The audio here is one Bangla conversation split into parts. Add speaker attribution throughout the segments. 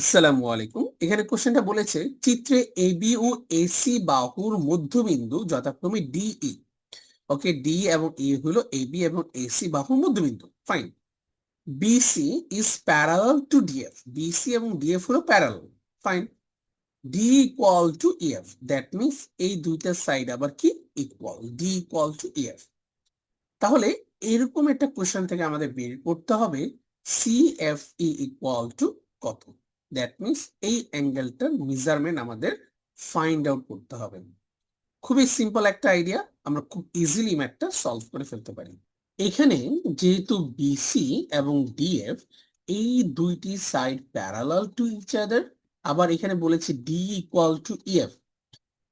Speaker 1: আসসালামু আলাইকুম। এখানে কোশ্চেনটা বলেছে, চিত্রে এবি ও এসি বাহুর মধ্যবিন্দু যথাক্রমে ডিই ওকে ডি এবং এ হলো এবি এবং এসি বাহুর মধ্যবিন্দু। Fine BC is parallel to DF BC এবং ডিএফ হলো parallel fine D equal to EF that means এই দুইটা সাইড আবার কি? Equal D equal to EF তাহলে এরকম একটা কোশ্চেন থেকে আমাদের বের করতে হবে সিএফই ইকুয়াল টু কত? দ্যাট মিনস এই অ্যাঙ্গেলটার মেজারমেন্ট আমাদের ফাইন্ড আউট করতে হবে। খুবই সিম্পল একটা আইডিয়া আমরা খুব ইজিলি ম্যাথটা সলভ করে ফেলতে পারি। এখানে যেহেতু বিসি এবং ডিএফ এই দুইটি side parallel to each other আবার এখানে বলেছে ডি ইকুয়াল টু ইএফ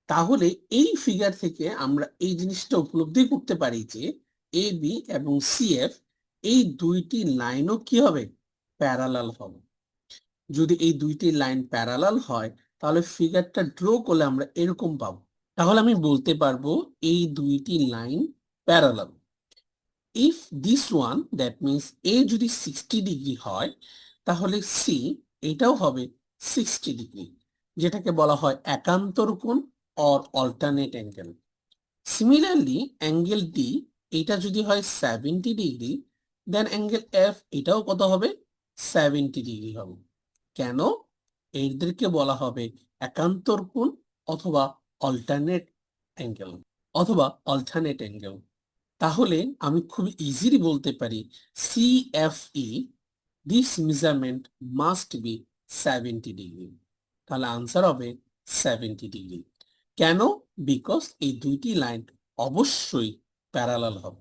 Speaker 1: তাহলে এই ফিগার থেকে আমরা এই জিনিসটা উপলব্ধি করতে পারি যে এ বি এবং সিএফ এই দুইটি লাইনও কি হবে? প্যারালাল হবে। যদি এই দুইটি লাইন প্যারালাল হয়, তাহলে ফিগারটা ড্র করলে আমরা এরকম পাবো। তাহলে আমি বলতে পারব এই দুইটি line parallel. If this one that means A যদি সিক্সটি ডিগ্রি হয়, তাহলে সি এটাও হবে সিক্সটি ডিগ্রি যেটাকে বলা হয় একান্তর কোণ or alternate angle similarly angle D এটা যদি হয় seventy degree then angle F এটাও কত হবে? সেভেন্টি ডিগ্রি হবে। কেন? এদেরকে বলা হবে একান্তর কোণ অথবা অল্টারনেট অ্যাঙ্গেল অথবা অল্টারনেট অ্যাঙ্গেল তাহলে আমি খুব ইজিলি বলতে পারি CFE this measurement must be seventy degree তাহলে আনসার হবে সেভেন্টি ডিগ্রি কেন? বিকজ এই দুইটি লাইন অবশ্যই প্যারালাল হবে।